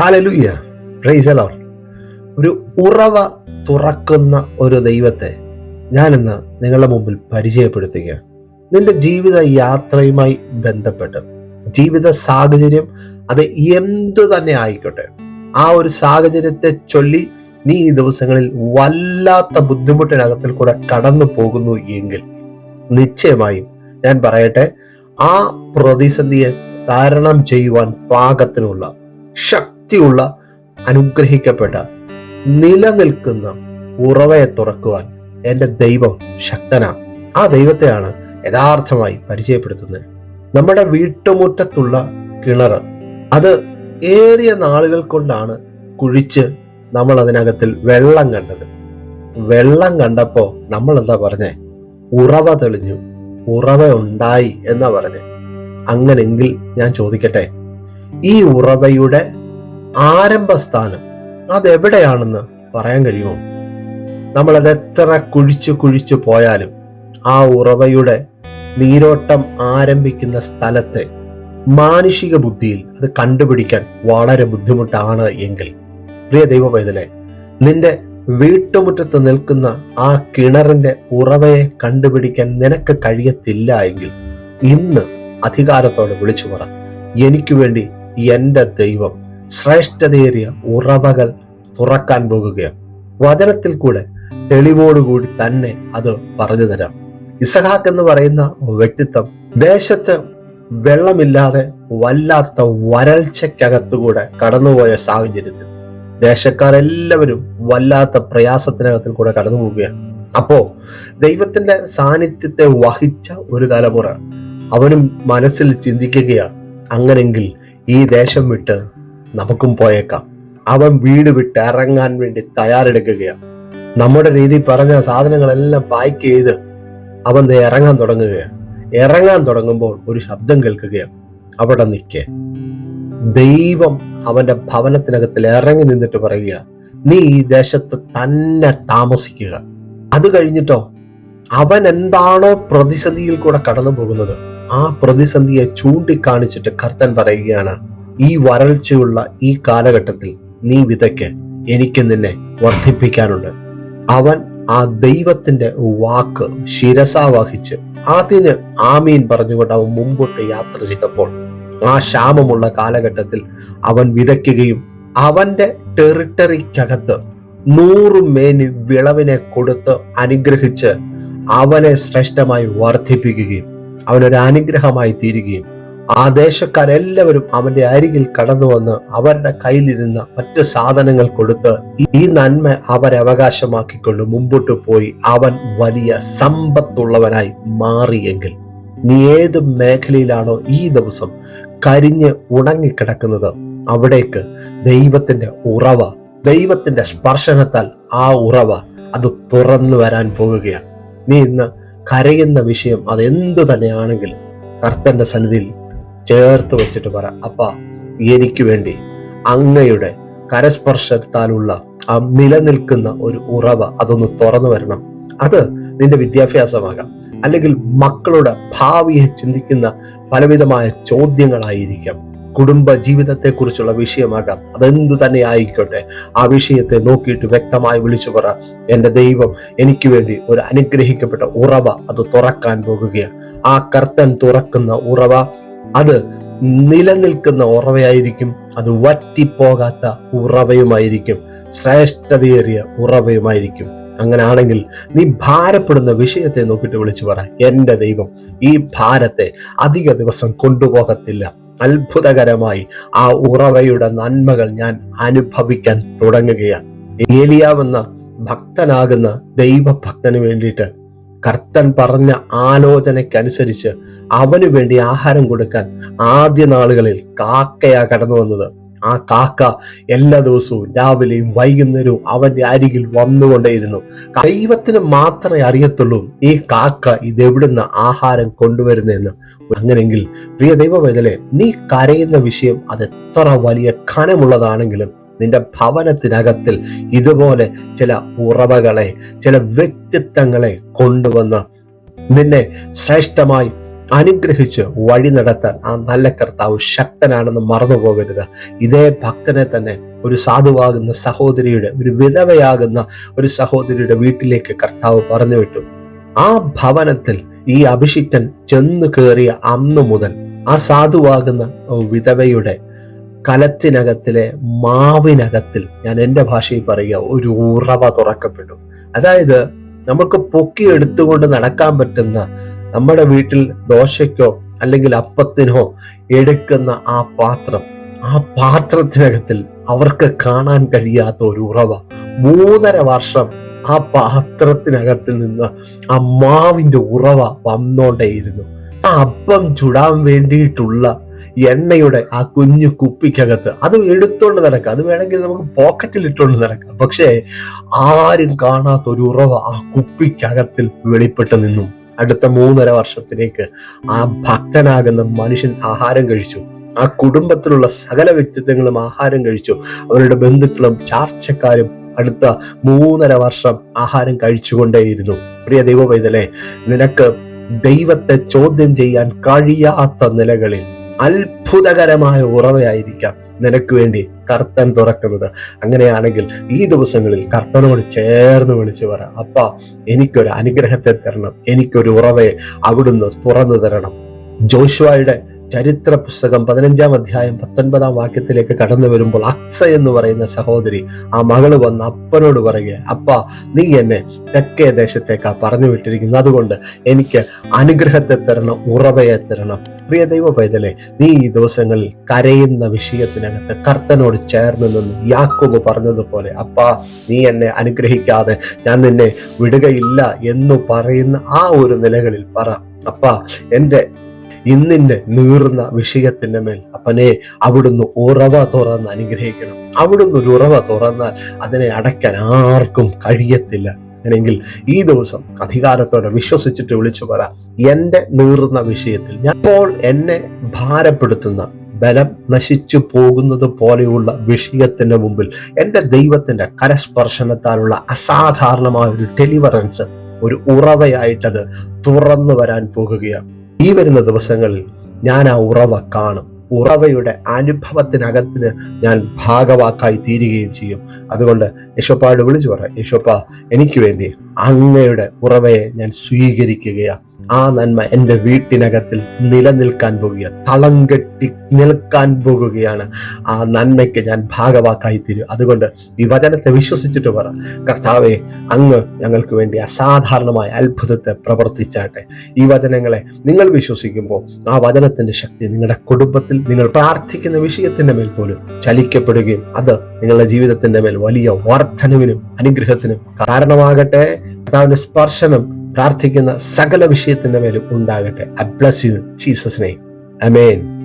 ഹാലലുയ്യ റൈസലോർ ഒരു ഉറവ തുറക്കുന്ന ഒരു ദൈവത്തെ ഞാനിന്ന് നിങ്ങളുടെ മുമ്പിൽ പരിചയപ്പെടുത്തുക നിന്റെ ജീവിത യാത്രയുമായി ബന്ധപ്പെട്ട് ജീവിത സാഹചര്യം അത് എന്തു തന്നെ ആയിക്കോട്ടെ ആ ഒരു സാഹചര്യത്തെ ചൊല്ലി നീ ഈ ദിവസങ്ങളിൽ വല്ലാത്ത ബുദ്ധിമുട്ടിനകത്തിൽ കൂടെ കടന്നു പോകുന്നു എങ്കിൽ നിശ്ചയമായും ഞാൻ പറയട്ടെ ആ പ്രതിസന്ധിയെ തരണം ചെയ്യുവാൻ പാകത്തിനുള്ള ശക്തിയുള്ള അനുഗ്രഹിക്കപ്പെട്ട നിലനിൽക്കുന്ന ഉറവയെ തുറക്കുവാൻ എന്റെ ദൈവം ശക്തനാ. ആ ദൈവത്തെയാണ് യഥാർത്ഥമായി പരിചയപ്പെടുത്തുന്നത്. നമ്മുടെ വീട്ടുമുറ്റത്തുള്ള കിണർ അത് ഏറിയ നാളുകൾ കൊണ്ടാണ് കുഴിച്ച് നമ്മൾ അതിനകത്തിൽ വെള്ളം കണ്ടത്. വെള്ളം കണ്ടപ്പോൾ നമ്മൾ എന്താ പറഞ്ഞേ? ഉറവ തെളിഞ്ഞു. ഉറവ ഉണ്ടായി എന്നാ പറഞ്ഞേ. അങ്ങനെങ്കിൽ ഞാൻ ചോദിക്കട്ടെ ഈ ഉറവയുടെ ആരംഭസ്ഥാനം. അതെവിടെയാണെന്ന് പറയാൻ കഴിയുമോ? നമ്മളത് എത്ര കുഴിച്ചു കുഴിച്ചു പോയാലും ആ ഉറവയുടെ നീരോട്ടം ആരംഭിക്കുന്ന സ്ഥലത്തെ മാനുഷിക ബുദ്ധിയിൽ അത് കണ്ടുപിടിക്കാൻ വളരെ ബുദ്ധിമുട്ടാണ് എങ്കിൽ പ്രിയ ദൈവ പൈതലെ നിന്റെ വീട്ടുമുറ്റത്ത് നിൽക്കുന്ന ആ കിണറിന്റെ ഉറവയെ കണ്ടുപിടിക്കാൻ നിനക്ക് കഴിയത്തില്ല എങ്കിൽ ഇന്ന് അധികാരത്തോടെ വിളിച്ചു പറ. എനിക്ക് വേണ്ടി എന്റെ ദൈവം ശ്രേഷ്ഠതയേറിയ ഉറവകൾ തുറക്കാൻ പോകുകയാണ്. വചനത്തിൽ കൂടെ തെളിവോടുകൂടി തന്നെ അത് പറഞ്ഞു തരാം. ഇസഹാക്ക് എന്ന് പറയുന്ന വ്യക്തിത്വം ദേശത്ത് വെള്ളമില്ലാതെ വല്ലാത്ത വരൾച്ചയ്ക്കകത്തുകൂടെ കടന്നുപോയ സാഹചര്യത്തിൽ ദേശക്കാരെല്ലാവരും വല്ലാത്ത പ്രയാസത്തിനകത്തിൽ കൂടെ കടന്നു പോവുകയാണ്. അപ്പോ ദൈവത്തിന്റെ സാന്നിധ്യത്തെ വഹിച്ച ഒരു തലമുറ അവനും മനസ്സിൽ ചിന്തിക്കുകയാണ് അങ്ങനെങ്കിൽ ഈ ദേശം വിട്ട് നമുക്കും പോയേക്കാം. അവൻ വീട് വിട്ട് ഇറങ്ങാൻ വേണ്ടി തയ്യാറെടുക്കുകയാണ്. നമ്മുടെ രീതി പറഞ്ഞ സാധനങ്ങളെല്ലാം പാക്ക് ചെയ്ത് അവൻ ഇറങ്ങാൻ തുടങ്ങുകയാണ്. ഇറങ്ങാൻ തുടങ്ങുമ്പോൾ ഒരു ശബ്ദം കേൾക്കുകയാണ്. അവിടെ നിൽക്കേ. ദൈവം അവന്റെ ഭവനത്തിനകത്തിൽ ഇറങ്ങി നിന്നിട്ട് പറയുക നീ ഈ ദേശത്ത് തന്നെ താമസിക്കുക. അത് കഴിഞ്ഞിട്ടോ? അവൻ എന്താണോ പ്രതിസന്ധിയിൽ കൂടെ കടന്നു പോകുന്നത് ആ പ്രതിസന്ധിയെ ചൂണ്ടിക്കാണിച്ചിട്ട് കർത്തൻ പറയുകയാണ് ഈ വരൾച്ചയുള്ള ഈ കാലഘട്ടത്തിൽ നീ വിതയ്ക്ക്. എനിക്ക് നിന്നെ വർദ്ധിപ്പിക്കാനുണ്ട്. അവൻ ആ ദൈവത്തിന്റെ വാക്ക് ശിരസാവഹിച്ച് അതിന് ആമീൻ പറഞ്ഞുകൊണ്ട് അവൻ മുമ്പോട്ട് യാത്ര ചെയ്തപ്പോൾ ആ ക്ഷാമമുള്ള കാലഘട്ടത്തിൽ അവൻ വിതയ്ക്കുകയും അവന്റെ ടെറിട്ടറിക്കകത്ത് നൂറ് മേനി വിളവിനെ കൊടുത്ത് അനുഗ്രഹിച്ച് അവനെ ശ്രേഷ്ഠമായി വർദ്ധിപ്പിക്കുകയും അവനൊരു അനുഗ്രഹമായി തീരുകയും ആ ദേശക്കാരെല്ലാവരും അവന്റെ അരികിൽ കടന്നു വന്ന് അവരുടെ കയ്യിലിരുന്ന മറ്റ് സാധനങ്ങൾ കൊടുത്ത് ഈ നന്മ അവരെ അവകാശമാക്കിക്കൊണ്ട് മുമ്പോട്ട് പോയി. അവൻ വലിയ സമ്പത്തുള്ളവനായി മാറിയെങ്കിൽ നീ ഏത് മേഖലയിലാണോ ഈ ദിവസം കരിഞ്ഞ് ഉണങ്ങിക്കിടക്കുന്നത് അവിടേക്ക് ദൈവത്തിന്റെ ഉറവ ദൈവത്തിന്റെ സ്പർശനത്താൽ ആ ഉറവ അത് തുറന്നു വരാൻ പോകുകയാണ്. നീ ഇന്ന് കരയുന്ന വിഷയം അതെന്തു തന്നെയാണെങ്കിലും കർത്തന്റെ സന്നിധിയിൽ ചേർത്ത് വെച്ചിട്ട് പറ അപ്പ എനിക്ക് വേണ്ടി അങ്ങയുടെ കരസ്പർശത്താലുള്ള ആ നിലനിൽക്കുന്ന ഒരു ഉറവ അതൊന്ന് തുറന്നു വരണം. അത് നിന്റെ വിദ്യാഭ്യാസമാകാം. അല്ലെങ്കിൽ മക്കളുടെ ഭാവിയെ ചിന്തിക്കുന്ന പലവിധമായ ചോദ്യങ്ങളായിരിക്കാം. കുടുംബ ജീവിതത്തെക്കുറിച്ചുള്ള വിഷയമാകാം. അതെന്തു തന്നെ ആയിക്കോട്ടെ ആ വിഷയത്തെ നോക്കിയിട്ട് വ്യക്തമായി വിളിച്ചു പറ. എന്റെ ദൈവം എനിക്ക് വേണ്ടി ഒരു അനുഗ്രഹിക്കപ്പെട്ട ഉറവ അത് തുറക്കാൻ പോകുകയാണ്. ആ കർത്തൻ തുറക്കുന്ന ഉറവ അത് നിലനിൽക്കുന്ന ഉറവയായിരിക്കും. അത് വറ്റിപ്പോകാത്ത ഉറവയുമായിരിക്കും. ശ്രേഷ്ഠതയേറിയ ഉറവയുമായിരിക്കും. അങ്ങനെയാണെങ്കിൽ നീ ഭാരപ്പെടുന്ന വിഷയത്തെ നോക്കിയിട്ട് വിളിച്ചു പറ. എന്റെ ദൈവം ഈ ഭാരത്തെ അധിക ദിവസം കൊണ്ടുപോകത്തില്ല. അത്ഭുതകരമായി ആ ഉറവയുടെ നന്മകൾ ഞാൻ അനുഭവിക്കാൻ തുടങ്ങുകയാണ്. ഏലിയാവെന്ന ഭക്തനാകുന്ന ദൈവഭക്തന് വേണ്ടിയിട്ട് കർത്തൻ പറഞ്ഞ ആലോചനയ്ക്കനുസരിച്ച് അവന് വേണ്ടി ആഹാരം കൊടുക്കാൻ ആദ്യ നാളുകളിൽ കാക്കയാ കടന്നു വന്നത്. ആ കാക്ക എല്ലാ ദിവസവും രാവിലെയും വൈകുന്നേരവും അവന്റെ അരികിൽ വന്നുകൊണ്ടേയിരുന്നു. ദൈവത്തിന് മാത്രമേ അറിയത്തുള്ളൂ ഈ കാക്ക ഇതെവിടുന്ന് ആഹാരം കൊണ്ടുവരുന്നതെന്ന്. അങ്ങനെങ്കിൽ പ്രിയ ദൈവവേദലെ നീ കരയുന്ന വിഷയം അത് എത്ര വലിയ ഖനമുള്ളതാണെങ്കിലും നിന്റെ ഭവനത്തിനകത്തിൽ ഇതുപോലെ ചില ഉറവകളെ ചില വ്യക്തിത്വങ്ങളെ കൊണ്ടുവന്ന് നിന്നെ ശ്രേഷ്ഠമായി അനുഗ്രഹിച്ച് വഴി നടത്താൻ ആ നല്ല കർത്താവ് ശക്തനാണെന്ന് മറന്നു പോകരുത് ഇതേ ഭക്തനെ തന്നെ ഒരു സാധുവാകുന്ന സഹോദരിയുടെ ഒരു വിധവയാകുന്ന ഒരു സഹോദരിയുടെ വീട്ടിലേക്ക് കർത്താവ് പറഞ്ഞു വിട്ടു ആ ഭവനത്തിൽ ഈ അഭിഷിക്തൻ ചെന്നു കയറിയ അന്നു മുതൽ ആ സാധുവാകുന്ന വിധവയുടെ കലത്തിനകത്തിലെ മാവിനകത്തിൽ ഞാൻ എന്റെ ഭാഷയിൽ പറയുക ഒരു ഉറവ തുറക്കപ്പെട്ടു അതായത് നമുക്ക് പൊക്കി എടുത്തുകൊണ്ട് നടക്കാൻ പറ്റുന്ന നമ്മുടെ വീട്ടിൽ ദോശയ്ക്കോ അല്ലെങ്കിൽ അപ്പത്തിനോ എടുക്കുന്ന ആ പാത്രം ആ പാത്രത്തിനകത്തിൽ അവർക്ക് കാണാൻ കഴിയാത്ത ഒരു ഉറവ. മൂന്നര വർഷം ആ പാത്രത്തിനകത്തിൽ നിന്ന് ആ മാവിന്റെ ഉറവ വന്നോണ്ടേയിരുന്നു. ആ അപ്പം ചുടാൻ വേണ്ടിയിട്ടുള്ള എണ്ണയുടെ ആ കുഞ്ഞു കുപ്പിക്കകത്ത്. അത് എടുത്തോണ്ട് നടക്കാം. അത് വേണമെങ്കിൽ നമുക്ക് പോക്കറ്റിൽ ഇട്ടുകൊണ്ട് നടക്കാം. പക്ഷേ ആരും കാണാത്ത ഒരു ഉറവ ആ കുപ്പിക്കകത്തിൽ വെളിപ്പെട്ട് നിന്നു. അടുത്ത മൂന്നര വർഷത്തിലേക്ക് ആ ഭക്തനാകുന്ന മനുഷ്യൻ ആഹാരം കഴിച്ചു. ആ കുടുംബത്തിലുള്ള സകല വ്യക്തിത്വങ്ങളും ആഹാരം കഴിച്ചു. അവരുടെ ബന്ധുക്കളും ചാർച്ചക്കാരും അടുത്ത മൂന്നര വർഷം ആഹാരം കഴിച്ചുകൊണ്ടേയിരുന്നു. പ്രിയ ദൈവ പൈതലെ നിനക്ക് ദൈവത്തെ ചോദ്യം ചെയ്യാൻ കഴിയാത്ത നിലകളിൽ അത്ഭുതകരമായ ഉറവയായിരിക്കാം നിനക്ക് വേണ്ടി കർത്തൻ തുറക്കുന്നത്. അങ്ങനെയാണെങ്കിൽ ഈ ദിവസങ്ങളിൽ കർത്തനോട് ചേർന്ന് വിളിച്ചു പറ അപ്പ എനിക്കൊരു അനുഗ്രഹത്തെ തരണം. എനിക്കൊരു ഉറവയെ അവിടുന്ന് തുറന്നു തരണം. ജോഷുവയുടെ ചരിത്ര പുസ്തകം പതിനഞ്ചാം അധ്യായം പത്തൊൻപതാം വാക്യത്തിലേക്ക് കടന്നു വരുമ്പോൾ അക്സ എന്ന് പറയുന്ന സഹോദരി ആ മകൾ വന്ന് അപ്പനോട് പറയുക അപ്പ നീ എന്നെ തെക്കേ ദേശത്തേക്കാ പറഞ്ഞു വിട്ടിരിക്കുന്നു അതുകൊണ്ട് എനിക്ക് അനുഗ്രഹത്തെ തരണം ഉറവയെ തരണം. പ്രിയ ദൈവ പൈതലെ നീ ഈ ദിവസങ്ങളിൽ കരയുന്ന വിഷയത്തിനകത്ത് കർത്തനോട് ചേർന്ന് നിന്ന് യാക്കോബ് പറഞ്ഞതുപോലെ അപ്പാ നീ എന്നെ അനുഗ്രഹിക്കാതെ ഞാൻ നിന്നെ വിടുകയില്ല എന്ന് പറയുന്ന ആ ഒരു നിലകളിൽ പറ. അപ്പ എന്റെ ഇന്നിന്റെ നീറുന്ന വിഷയത്തിന്റെ മേൽ. അപ്പനെ അവിടുന്ന് ഉറവ തുറന്ന് അനുഗ്രഹിക്കണം. അവിടുന്ന് ഒരു ഉറവ തുറന്നാൽ അതിനെ അടയ്ക്കാൻ ആർക്കും കഴിയത്തില്ല. അങ്ങനെയെങ്കിൽ ഈ ദിവസം അധികാരത്തോടെ വിശ്വസിച്ചിട്ട് വിളിച്ചു പറ എന്റെ നീറുന്ന വിഷയത്തിൽ ഇപ്പോൾ എന്നെ ഭാരപ്പെടുത്തുന്ന ബലം നശിച്ചു പോകുന്നത് പോലെയുള്ള വിഷയത്തിന്റെ മുമ്പിൽ എന്റെ ദൈവത്തിന്റെ കരസ്പർശനത്താലുള്ള അസാധാരണമായ ഒരു ഡെലിവറൻസ് ഒരു ഉറവയായിട്ടത് തുറന്നു വരാൻ പോകുകയാണ്. ഈ വരുന്ന ദിവസങ്ങളിൽ ഞാൻ ആ ഉറവ കാണും. ഉറവയുടെ അനുഭവത്തിനകത്തിന് ഞാൻ ഭാഗവാക്കായി തീരുകയും ചെയ്യും. അതുകൊണ്ട് യശോപ്പാട് വിളിച്ചു പറ യശോപ്പ എനിക്ക് വേണ്ടി അങ്ങയുടെ ഉറവയെ ഞാൻ സ്വീകരിക്കുകയാണ് ആ നന്മ എന്റെ വീട്ടിനകത്തിൽ നിലനിൽക്കാൻ പോകുകയാണ്. തളം കെട്ടി നിൽക്കാൻ പോകുകയാണ്. ആ നന്മയ്ക്ക് ഞാൻ ഭാഗവാക്കായി തീരും അതുകൊണ്ട് ഈ വചനത്തെ വിശ്വസിച്ചിട്ട് പറ. കർത്താവെ അങ്ങ് ഞങ്ങൾക്ക് വേണ്ടി അസാധാരണമായ അത്ഭുതത്തെ പ്രവർത്തിച്ചാട്ടെ. ഈ വചനങ്ങളെ നിങ്ങൾ വിശ്വസിക്കുമ്പോൾ ആ വചനത്തിന്റെ ശക്തി നിങ്ങളുടെ കുടുംബത്തിൽ നിങ്ങൾ പ്രാർത്ഥിക്കുന്ന വിഷയത്തിന്റെ മേൽ പോലും ചലിക്കപ്പെടുകയും അത് നിങ്ങളുടെ ജീവിതത്തിന്റെ മേൽ വലിയ വർധനവിനും അനുഗ്രഹത്തിനും കാരണമാകട്ടെ. കർത്താവിന്റെ സ്പർശനം പ്രാർത്ഥിക്കുന്ന സകല വിഷയത്തിന്റെ മേലും ഉണ്ടാകട്ടെ. അബ്ലസ് bless you Jesus name amen